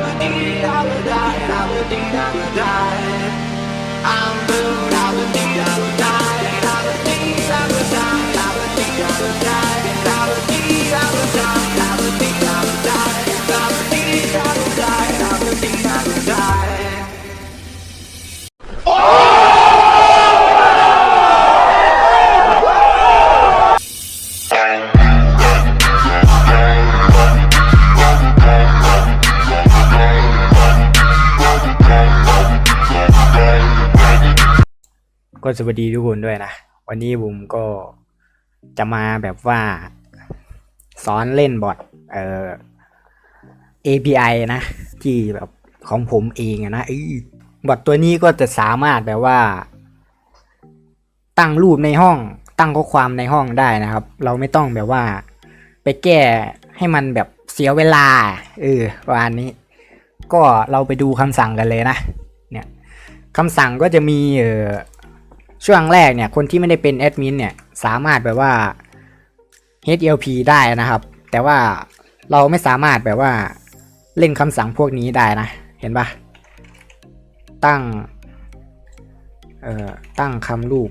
I'll ก็สวัสดีทุกคนด้วยนะ วันนี้ผมก็จะมาแบบว่าสอนเล่นบอทเอ่อ API นะ ที่แบบของผมเองนะอบอทตัวนี้ก็จะสามารถแบบว่า ตั้งรูปในห้อง ตั้งข้อความในห้องได้นะครับ เราไม่ต้องแบบว่า ไปแก้ให้มันแบบเสียเวลาเออประมาณนี้ ก็เราไปดูคำสั่งกันเลยนะ เนี่ยคำสั่งก็จะมีเออ ช่วงแรกเนี่ยคนที่ไม่ได้เป็นแอดมินเนี่ยสามารถแบบว่า HLP ได้นะครับ แต่ว่าเราไม่สามารถแบบว่าเล่นคำสั่งพวกนี้ได้นะ เห็นปะตั้ง เอ่อ ตั้งคำลูก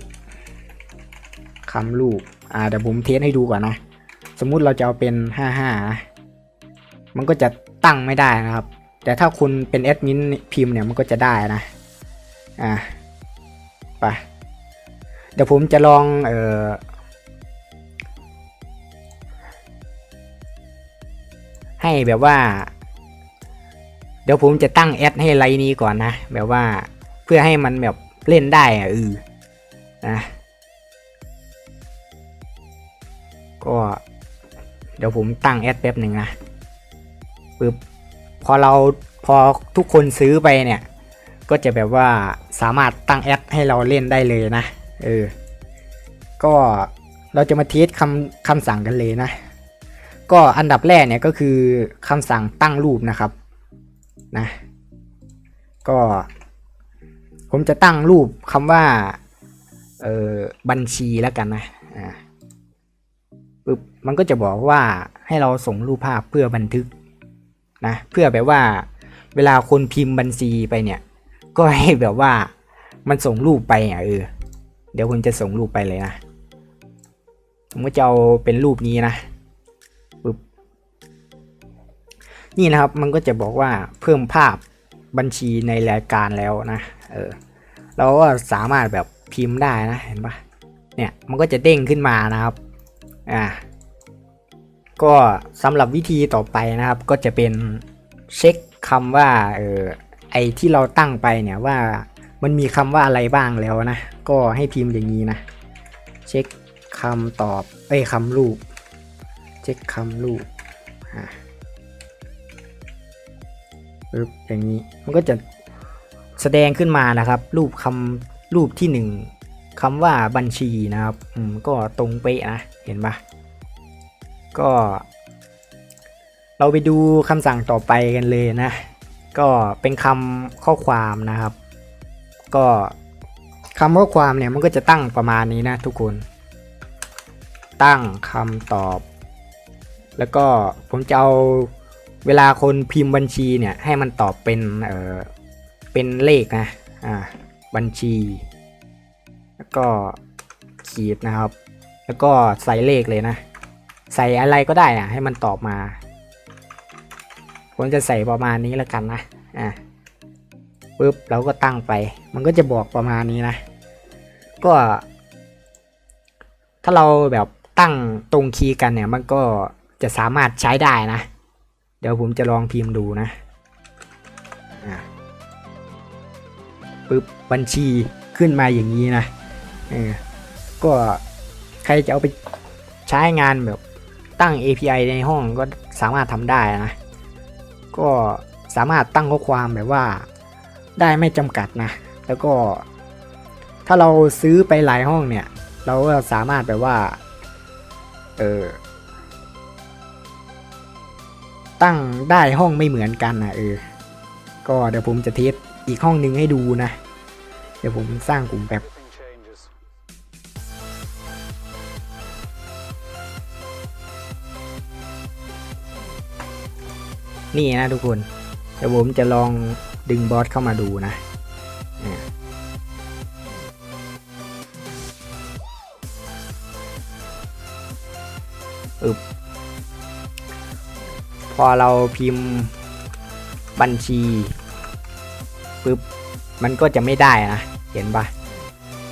คำลูกอ่าเดี๋ยวผมเทสให้ดูก่อนนะ สมมุติเราจะเอาเป็น 55 มันก็จะตั้งไม่ได้นะครับ แต่ถ้าคุณเป็นแอดมินพิมพ์เนี่ยมันก็จะได้นะ อ่าไป เดี๋ยวผมจะลองเออให้แบบว่า เดี๋ยวผมจะตั้งแอดให้ไลน์นี้ก่อนนะ แบบว่าเพื่อให้มันแบบเล่นได้อะเออนะก็เดี๋ยวผมตั้งแอดแป๊บหนึ่งนะปึ๊บพอเราพอทุกคนซื้อไปเนี่ย ก็จะแบบว่าสามารถตั้งแอดให้เราเล่นได้เลยนะ เออ ก็เราจะมาเทสคำคำสั่งกันเลยนะ ก็อันดับแรกเนี่ยก็คือคำสั่งตั้งรูปนะครับ นะ ก็ ผมจะตั้งรูปคำว่า เออบัญชีแล้วกันนะ อ่าปึ๊บมันก็จะบอกว่าให้เราส่งรูปภาพเพื่อบันทึกนะ เพื่อแบบว่าเวลาคนพิมพ์บัญชีไปเนี่ย ก็ให้แบบว่ามันส่งรูปไปอะเออ เดี๋ยวผมจะส่งรูปไปเลยนะ ผมก็จะเอาเป็นรูปนี้นะปึ๊บนี่นะครับมันก็จะบอกว่าเพิ่มภาพบัญชีในรายการแล้วนะเออเราก็สามารถแบบพิมพ์ได้นะเห็นปะเนี่ยมันก็จะเด้งขึ้นมานะครับอ่าก็สำหรับวิธีต่อไปนะครับ ก็จะเป็นเช็คคำว่าเออไอที่เราตั้งไปเนี่ยว่า มันมีคำว่าอะไรบ้างแล้วนะ ก็ให้พิมพ์อย่างนี้นะ เช็คคำตอบ เอ้ยคำรูป เช็คคำรูปอ่าปึ๊บอย่างนี้ มันก็จะแสดงขึ้นมานะครับ รูปคำรูปที่หนึ่งคำว่าบัญชีนะครับ อืม ก็ตรงเป๊ะนะ เห็นปะก็ เราไปดูคำสั่งต่อไปกันเลยนะ ก็เป็นคำข้อความนะครับ ก็คำข้อความเนี่ยมันก็จะตั้งประมาณนี้นะทุกคน ตั้งคำตอบ แล้วก็ผมจะเอาเวลาคนพิมพ์บัญชีเนี่ยให้มันตอบเป็นเออเป็นเลขนะอ่าบัญชี แล้วก็ขีดนะครับ แล้วก็ใส่เลขเลยนะ ใส่อะไรก็ได้อะให้มันตอบมาผมจะใส่ประมาณนี้แล้วกันนะอะ ปุ๊บเราก็ตั้งไป มันก็จะบอกประมาณนี้นะ ก็ ถ้าเราแบบตั้งตรงคีย์กันเนี่ย มันก็จะสามารถใช้ได้นะ เดี๋ยวผมจะลองพิมพ์ดูนะปุ๊บบัญชีขึ้นมาอย่างนี้นะเออก็ใครจะเอาไปใช้งานแบบตั้ง API ในห้องก็สามารถทำได้นะ ก็สามารถตั้งข้อความแบบว่า ได้ไม่จำกัดนะ แล้วก็ถ้าเราซื้อไปหลายห้องเนี่ย เราก็สามารถแบบว่า เออ ตั้งได้ห้องไม่เหมือนกันนะเออ ก็เดี๋ยวผมจะเทสอีกห้องหนึ่งให้ดูนะ เดี๋ยวผมสร้างกลุ่มแบบนี่นะทุกคน เดี๋ยวผมจะลอง ดึงบอสเข้ามาดูนะอึบพอเราพิมพ์บัญชีปึ๊บมันก็จะไม่ได้นะเห็นปะ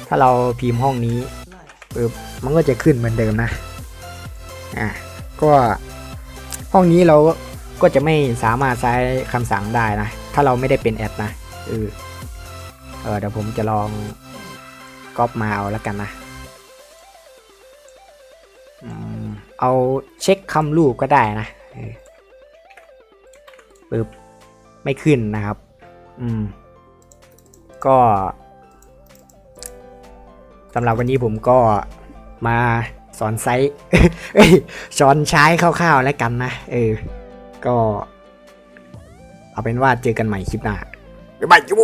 ถ้าเราพิมพ์ห้องนี้ปึ๊บมันก็จะขึ้นเหมือนเดิมนะอะก็ห้องนี้เราก็จะไม่สามารถใช้คำสั่งได้นะ ถ้าเราไม่ได้เป็นแอดนะเออเออเดี๋ยวผมจะลองก๊อปมาเอาแล้วกันนะเอาเช็คคำรูปก็ได้นะปึ๊บไม่ขึ้นนะครับ อืม ก็สำหรับวันนี้ผมก็มาสอนไซส์เอ้ยสอนใช้คร่าวๆแล้วกันนะ เออ ก็ เอาเป็นว่าเจอกันใหม่คลิปหน้าบ๊ายบายจู